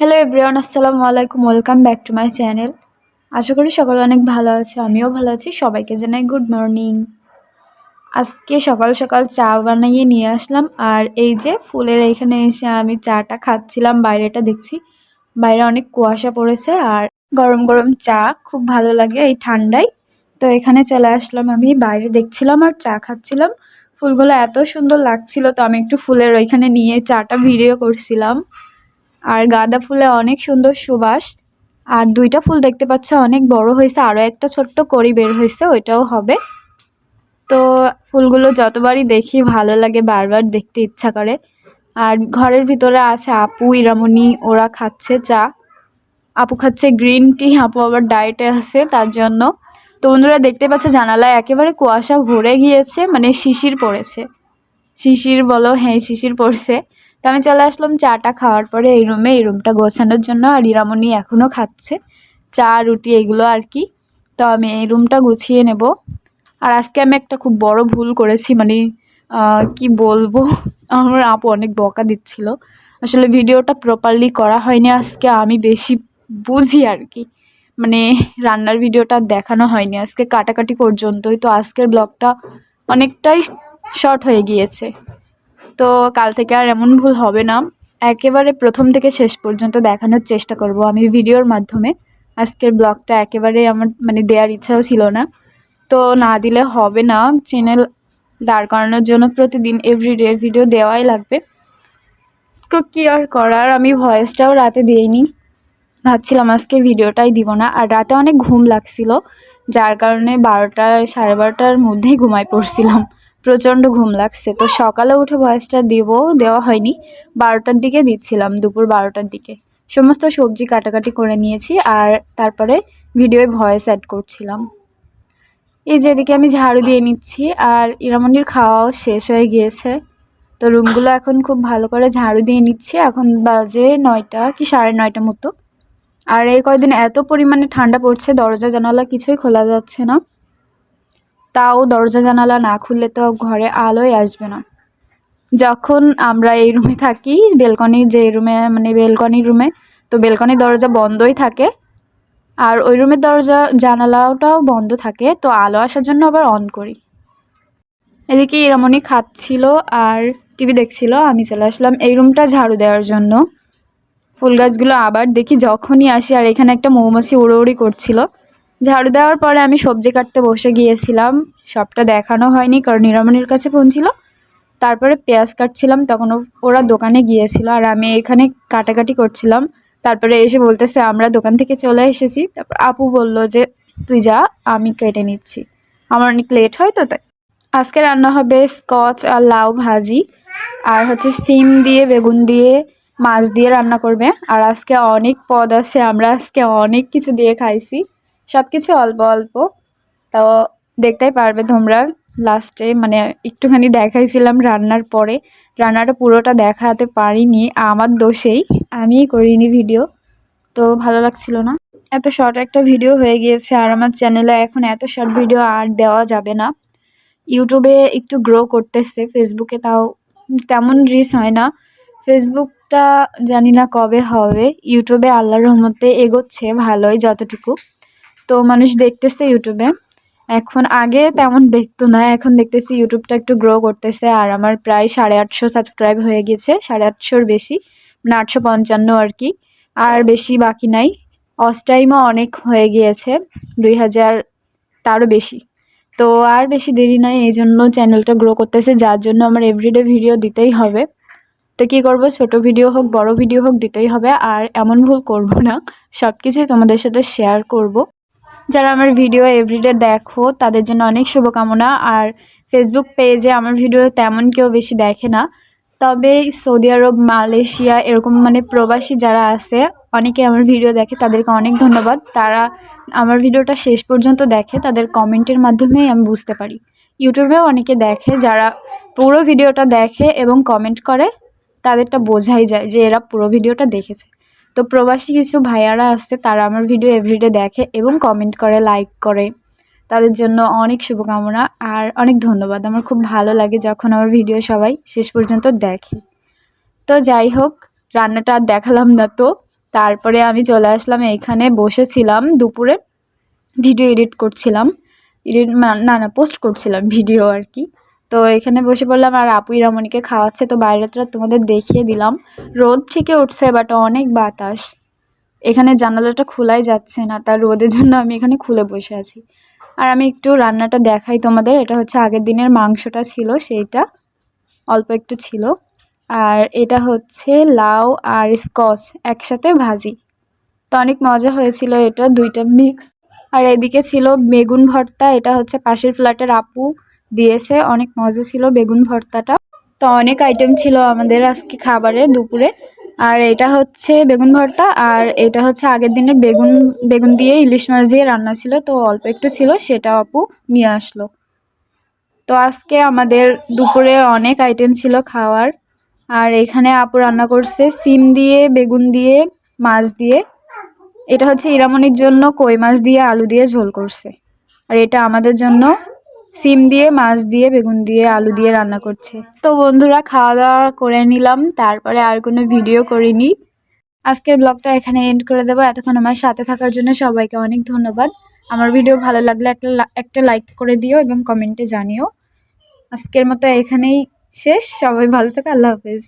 Hello everyone আসসালামু আলাইকুম welcome back to my channel আশা করি সকলে অনেক ভালো আছে, আমিও ভালো আছি। সবাইকে জানাই গুড মর্নিং আজকে সকাল সকাল চা বানিয়ে নিয়ে আসলাম। আর এই যে ফুলের এখানে এসে আমি চাটা খাচ্ছিলাম, বাইরেটা দেখছি। বাইরে অনেক কুয়াশা পড়েছে আর গরম গরম চা খুব ভালো লাগে এই ঠান্ডায়। তো এখানে চলে আসলাম আমি, বাইরে দেখছিলাম আর চা খাচ্ছিলাম। ফুলগুলো এত সুন্দর লাগছিল, তো আমি একটু ফুলের ওইখানে নিয়ে চাটা ভিডিও করছিলাম। আর গাঁদা ফুলে অনেক সুন্দর সুবাস। আর দুইটা ফুল দেখতে পাচ্ছ, অনেক বড় হয়েছে আরও একটা ছোট্ট করি বের হয়েছে, ওইটাও হবে। তো ফুলগুলো যতবারই দেখি, ভালো লাগে, বারবার দেখতে ইচ্ছা করে। আর ঘরের ভিতরে আছে আপু, ইরামনি, ওরা খাচ্ছে চা। আপু খাচ্ছে গ্রিন টি, আপু আবার ডায়েটে আছে, তার জন্য। তো বন্ধুরা, দেখতে পাচ্ছে জানালায় একেবারে কুয়াশা ভরে গিয়েছে মানে শিশির পড়েছে। শিশির বলো হ্যাঁ শিশির পড়ছে। তো আমি চলে আসলাম চাটা খাওয়ার পরে এই রুমে। এই রুমটা গোছানোর জন্য আর ইরামনি এখনও খাচ্ছে। চা, রুটি এগুলো আর কি। তো আমি এই রুমটা গুছিয়ে নেব। আর আজকে আমি একটা খুব বড় ভুল করেছি মানে কি বলব? আমার আপু অনেক বকা দিচ্ছিল। আসলে ভিডিওটা প্রপারলি করা হয়নি আজকে, আমি বেশি বুঝি আর কি। মানে রান্নার ভিডিওটা দেখানো হয়নি আজকে, কাটাকাটি পর্যন্তই। তো আজকের ব্লগটা অনেকটাই শর্ট হয়ে গিয়েছে। তো কাল থেকে আর এমন ভুল হবে না। একেবারে প্রথম থেকে শেষ পর্যন্ত দেখানোর চেষ্টা করব আমি ভিডিওর মাধ্যমে। আজকের ব্লগটা একেবারে আমার মানে দেওয়ার ইচ্ছাও ছিল না। তো না দিলে হবে না। চ্যানেল দাঁড় করানোর জন্য প্রতিদিন এভরিডে ভিডিও দেওয়াই লাগবে। তো কী আর করার? আমি ভয়েসটাও রাতে দিইনি। ভাবছিলাম আজকে ভিডিওটাই দিব না। আর রাতে অনেক ঘুম লাগছিল। যার কারণে বারোটা সাড়ে বারোটার মধ্যেই ঘুমাই পড়ছিলাম। প্রচণ্ড ঘুম লাগছে। তো সকালে উঠে ভয়েসটা দেবো, দেওয়া হয়নি। বারোটার দিকে দিচ্ছিলাম, দুপুর বারোটার দিকে। সমস্ত সবজি কাটাকাটি করে নিয়েছি আর তারপরে ভিডিওয়ে ভয়েস অ্যাড করছিলাম। এই যে এদিকে আমি ঝাড়ু দিয়ে নিচ্ছি আর ইরামন্ডির খাওয়াও শেষ হয়ে গিয়েছে। তো রুমগুলো এখন খুব ভালো করে ঝাড়ু দিয়ে নিচ্ছি। এখন বাজে নয়টা কি সাড়ে নয়টা মতো। আর এই কয়দিন এত পরিমাণে ঠান্ডা পড়ছে, দরজা জানালা কিছুই খোলা যাচ্ছে না। তাও দরজা জানালা না খুললে তো ঘরে আলোই আসবে না। যখন আমরা এই রুমে থাকি, বেলকনির যে রুমে মানে বেলকনির রুমে, তো বেলকনির দরজা বন্ধই থাকে। আর ওই রুমের দরজা জানালাটাও বন্ধ থাকে, তো আলো আসার জন্য আবার অন করি। এদিকে এরমনই খাচ্ছিল আর টিভি দেখছিল, আমি চলে আসলাম এই রুমটা ঝাড়ু দেওয়ার জন্য। ফুল গাছগুলো আবার দেখি যখনই আসি, আর এখানে একটা মৌমাছি উড়োউড়ি করছিল। ঝাড়ু দেওয়ার পরে আমি সবজি কাটতে বসে গিয়েছিলাম। সবটা দেখানো হয়নি, কারণ নিরামনির কাছে ফোন ছিল। তারপরে পেঁয়াজ কাটছিলাম তখন ওরা দোকানে গিয়েছিল আর আমি এখানে কাটাকাটি করছিলাম। তারপরে এসে বলতেছে, আমরা দোকান থেকে চলে এসেছি। তারপর আপু বলল যে, তুই যা, আমি কেটে নিচ্ছি। আমার অনেক লেট হয় তো, তাই। আজকে রান্না হবে স্কচ আর লাউ ভাজি। আর হচ্ছে সিম দিয়ে, বেগুন দিয়ে, মাছ দিয়ে রান্না করবে। আর আজকে অনেক পদ আছে, আমরা আজকে অনেক কিছু দিয়ে খাইছি। সব কিছু অল্প অল্প। তাও দেখতেই পারবে তোমরা লাস্টে মানে একটুখানি দেখাইছিলাম রান্নার পরে। রান্নাটা পুরোটা দেখাতে পারিনি, আমার দোষেই। আমিই করিনি ভিডিও তো ভালো লাগছিল না। এত শর্ট একটা ভিডিও হয়ে গিয়েছে আর আমার চ্যানেলে এখন এত শর্ট ভিডিও আর দেওয়া যাবে না। ইউটিউবে একটু গ্রো করতেছে ফেসবুকে তাও তেমন রিস হয় না। ফেসবুকটা জানি না কবে হবে। ইউটিউবে আল্লাহর রহমতে এগোচ্ছে ভালোই যতটুকু। তো মানুষ দেখতেছে ইউটিউবে এখন আগে তেমন দেখতো না, এখন দেখতেছি ইউটিউবটা একটু গ্রো করতেছে আর আমার প্রায় সাড়ে আটশো সাবস্ক্রাইব হয়ে গেছে, সাড়ে আটশোর বেশি মানে আটশো পঞ্চান্ন আর কি। আর বেশি বাকি নাই অস টাইমও অনেক হয়ে গিয়েছে, দুই হাজার তারও বেশি। তো আর বেশি দেরি নাই, এই জন্য চ্যানেলটা গ্রো করতেছে, যার জন্য আমার এভরিডে ভিডিও দিতেই হবে। তো কী করব, ছোটো ভিডিও হোক, বড় ভিডিও হোক, দিতেই হবে। আর এমন ভুল করব না সব কিছুই তোমাদের সাথে শেয়ার করব। যারা আমার ভিডিও এভরিডে দেখো, তাদের জন্য অনেক শুভকামনা। আর ফেসবুক পেজে আমার ভিডিও তেমন কেউ বেশি দেখে না। তবে সৌদি আরব, মালয়েশিয়া এরকম মানে প্রবাসী যারা আছে, অনেকে আমার ভিডিও দেখে, তাদেরকে অনেক ধন্যবাদ। তারা আমার ভিডিওটা শেষ পর্যন্ত দেখে, তাদের কমেন্টের মাধ্যমেই আমি বুঝতে পারি। ইউটিউবেও অনেকে দেখে, যারা পুরো ভিডিওটা দেখে এবং কমেন্ট করে, তাদেরটা বোঝাই যায় যে এরা পুরো ভিডিওটা দেখেছে। তো প্রবাসী কিছু ভাইয়ারা আসছে তারা আমার ভিডিও এভরিডে দেখে এবং কমেন্ট করে লাইক করে। তাদের জন্য অনেক শুভকামনা আর অনেক ধন্যবাদ। আমার খুব ভালো লাগে যখন আমার ভিডিও সবাই শেষ পর্যন্ত দেখে। তো যাই হোক, রান্নাটা আর দেখালাম না তো। তারপরে আমি চলে আসলাম এইখানে বসেছিলাম দুপুরে। ভিডিও এডিট করছিলাম। এডিট না না পোস্ট করছিলাম ভিডিও আর কি। তো এখানে বসে পড়লাম আর আপু ইরামণিকে খাওয়াচ্ছে, তো বাইরেটা তোমাদের দেখিয়ে দিলাম। রোদ ঠিকই উঠছে বাট অনেক বাতাস। এখানে জানালাটা খোলাই যাচ্ছে না, তার রোদের জন্য আমি এখানে খুলে বসে আছি। আর আমি একটু রান্নাটা দেখাই তোমাদের, এটা হচ্ছে আগের দিনের মাংসটা ছিল, সেইটা অল্প একটু ছিল। আর এটা হচ্ছে লাউ আর স্কচ একসাথে ভাজি। তো অনেক মজা হয়েছিল এটা, দুইটা মিক্স। আর এদিকে ছিল বেগুন ভর্তা, এটা হচ্ছে পাশের ফ্ল্যাটের আপু দিয়েছে, অনেক মজা ছিল বেগুন ভর্তাটা। তো অনেক আইটেম ছিল আমাদের আজকে খাবারে দুপুরে। আর এটা হচ্ছে বেগুন ভর্তা, আর এটা হচ্ছে আগের দিনের বেগুন বেগুন দিয়ে ইলিশ মাছ দিয়ে রান্না ছিল, তো অল্প একটু ছিল, সেটা আপু নিয়ে আসলো। তো আজকে আমাদের দুপুরে অনেক আইটেম ছিল খাওয়ার। আর এখানে আপু রান্না করছে সিম দিয়ে, বেগুন দিয়ে, মাছ দিয়ে। এটা হচ্ছে ইরামনির জন্য কই মাছ দিয়ে আলু দিয়ে ঝোল করছে। আর এটা আমাদের জন্য সিম দিয়ে, মাছ দিয়ে, বেগুন দিয়ে, আলু দিয়ে রান্না করছে। তো বন্ধুরা খাওয়া দাওয়া করে নিলাম, তারপরে আর কোনো ভিডিও করিনি। আজকের ব্লগটা এখানে এন্ড করে দেবো। এতক্ষণ আমার সাথে থাকার জন্য সবাইকে অনেক ধন্যবাদ। আমার ভিডিও ভালো লাগলে একটা একটা লাইক করে দিও এবং কমেন্টে জানিও। আজকের মতো এখানেই শেষ। সবাই ভালো থাকে। আল্লাহ হাফেজ।